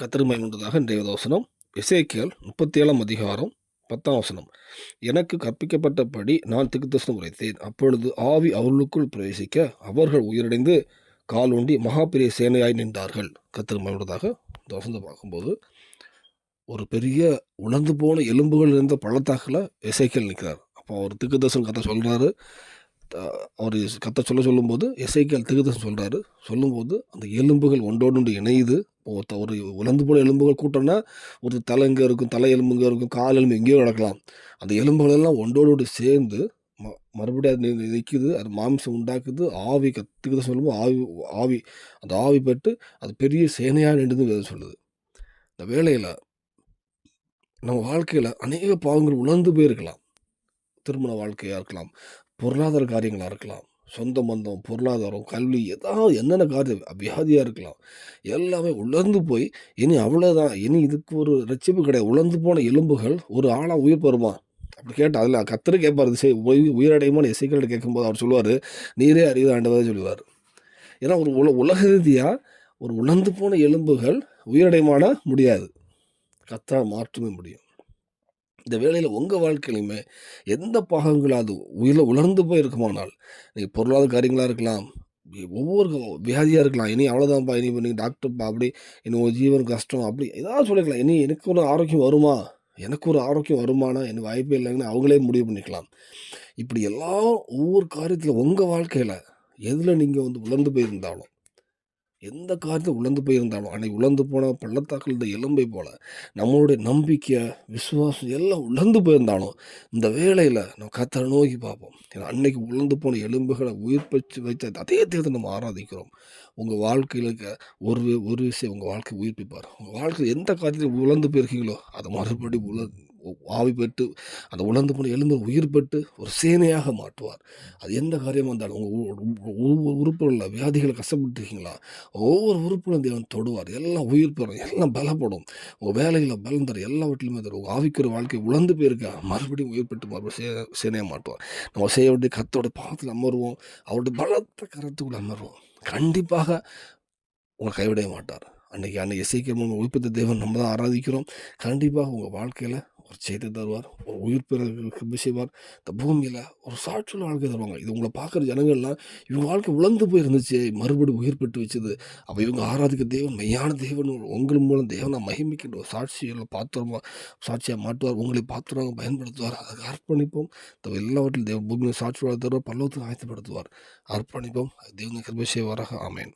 கத்திரமை உண்டதாக இன்றைய வசனம். இசைக்கியல் முப்பத்தி ஏழாம் அதிகாரம் பத்தாம் வசனம். எனக்கு கற்பிக்கப்பட்டபடி நான் திக்குதர்சனம் உரைத்தேன். அப்பொழுது ஆவி அவர்களுக்குள் பிரவேசிக்க அவர்கள் உயிரடைந்து கால் ஊண்டி மகாபெரிய சேனையாய் நின்றார்கள். கத்திரமை உண்டதாக இந்த வசனத்தை பார்க்கும்போது ஒரு பெரிய உலர்ந்து போன எலும்புகள் இருந்த பள்ளத்தாக்கில் எசேக்கியல் நிற்கிறார். அப்போ அவர் திக்குதர்சனம் கதை சொல்கிறாரு அவர் கத்தை சொல்ல சொல்லும்போது எசைக்கல் திகுதன் சொல்கிறாரு சொல்லும்போது அந்த எலும்புகள் ஒன்றோடு ஒன்று இணையுது. ஒருத்த ஒரு உலர்ந்து போன எலும்புகள் கூட்டம்னா ஒரு தலை இங்கே இருக்கும் தலை எலும்பு இங்கே இருக்கும் கால் எலும்பு எங்கேயோ நடக்கலாம். அந்த எலும்புகள் எல்லாம் ஒன்றோடு சேர்ந்து ம மறுபடியும் அது நி- நிற்குது அது மாம்சம் உண்டாக்குது ஆவி கத்துக்குத சொல்லும்போது ஆவி ஆவி அந்த ஆவி பெற்று அது பெரிய சேனையாக நின்றுது வேதம் சொல்லுது. இந்த வேலையில் நம்ம வாழ்க்கையில் அநேக பாவங்கள் உணர்ந்து போயிருக்கலாம். திருமண வாழ்க்கையாக இருக்கலாம் பொருளாதார காரியங்களாக இருக்கலாம் சொந்த பந்தம் பொருளாதாரம் கல்வி ஏதாவது என்னென்ன காரியம் வியாதியாக இருக்கலாம். எல்லாமே உலர்ந்து போய் இனி அவ்வளோதான் இனி இதுக்கு ஒரு ரட்சிப்பு கிடையாது. உலர்ந்து போன எலும்புகள் ஒரு ஆளாக உயிர் பெறுமா? அப்படி கேட்டால் அதில் கத்தரு கேட்பார் இது உய் உயி- உயிரடையுமான்னு கேட்கும்போது அவர் சொல்லுவார் நீரே அறிவு ஆண்டவரே சொல்லுவார். ஏன்னா ஒரு உல உலக ரீதியாக ஒரு உலர்ந்து போன எலும்புகள் உயிரடைமான முடியாது. கத்தால் மாற்றவே முடியும். இந்த வேலையில் உங்கள் வாழ்க்கையிலுமே எந்த பாகங்களாவது உயிர உலர்ந்து போய் இருக்குமானால் நீங்கள் பொருளாதார காரியங்களாக இருக்கலாம் ஒவ்வொரு வியாதியாக இருக்கலாம் இனி அவ்வளோதான்ப்பா இனி நீங்கள் டாக்டர்ப்பா அப்படி இனி ஒரு ஜீவன் கஷ்டம் அப்படி ஏதாவது சொல்லிக்கலாம் இனி எனக்கு ஒரு ஆரோக்கியம் வருமா? எனக்கு ஒரு ஆரோக்கியம் வருமானா? எனக்கு வாய்ப்பே இல்லைன்னு அவங்களே முடிவு பண்ணிக்கலாம். இப்படி எல்லாம் ஒவ்வொரு காரியத்தில் உங்கள் வாழ்க்கையில் எதில் நீங்கள் வந்து உலர்ந்து போயிருந்தாலும் எந்த காரியத்தில் உழந்து போயிருந்தாலும் அன்னைக்கு உலர்ந்து போன பள்ளத்தாக்கில் இந்த எலும்பை போல் நம்மளுடைய நம்பிக்கை விசுவாசம் எல்லாம் உழந்து போயிருந்தாலும் இந்த வேலையில் நம்ம கத்தரை நோக்கி பார்ப்போம். ஏன்னா அன்னைக்கு உலர்ந்து போன எலும்புகளை உயிர்ப்பிச்சு வைத்த அதே தேர்தல் நம்ம ஆராதிக்கிறோம். உங்கள் வாழ்க்கையில் இருக்க ஒரு ஒரு விஷயம் உங்கள் வாழ்க்கை உயிர்ப்பிப்பார். உங்கள் வாழ்க்கையில் எந்த காரியத்தில் உலர்ந்து போயிருக்கீங்களோ அதை மறுபடி உழ ஆவி பெற்று அந்த உலர்ந்து போன எலும்பு உயிர் பெற்று ஒரு சேனையாக மாட்டுவார் அது எந்த காரியமாக இருந்தாலும் உங்கள் ஒவ்வொரு உறுப்புகளில் வியாதிகளை கஷ்டப்பட்டுருக்கீங்களா? ஒவ்வொரு உறுப்புகளும் தேவன் தொடுவார். எல்லாம் உயிர் பெறும் எல்லாம் பலப்படும். உங்கள் வேலையில் பலம் தரும் எல்லாவற்றிலுமே தரும் உங்கள் ஆவிக்குற வாழ்க்கை உழந்து போயிருக்கா? மறுபடியும் உயிர் பெற்று மறுபடியும் சே சேனையாக மாட்டுவார் நம்ம செய்ய வேண்டிய கத்தோட பாதத்தில் அமருவோம். அவருடைய பலத்த கரத்துக்குள்ள அமருவோம். கண்டிப்பாக உங்களை கைவிடவே மாட்டார். அன்னைக்கு அன்றைக்கி இசைக்கிற உயிர்ப்பித்த தேவன் நம்ம தான் ஆராதிக்கிறோம். கண்டிப்பாக உங்கள் வாழ்க்கையில் ஒரு செய்தி தருவார் ஒரு உயிர் பிறகு செய்வார். இந்த பூமியில் ஒரு சாட்சியில் வாழ்க்கை தருவாங்க. இது உங்களை பார்க்குற ஜனங்கள்லாம் இவங்க வாழ்க்கை உழந்து போயிருந்துச்சு. மறுபடியும் உயிர் பெற்று வச்சது. அப்போ இவங்க ஆராதிக்க தேவன் மெய்யான தேவன் உங்கள் மூலம் தேவனை மகிமிக்கின்ற ஒரு சாட்சியில் பாத்திரமா சாட்சியாக மாட்டுவார் உங்களை பாத்திரமாக பயன்படுத்துவார். அதுக்கு அர்ப்பணிப்போம். இந்த எல்லாவற்றிலும் தேவ பூமியில் சாட்சி தருவார் பல்லவத்துக்கு ஆயத்தப்படுத்துவார். அர்ப்பணிப்போம். தேவனை கிருபை செய்வாராக. ஆமேன்.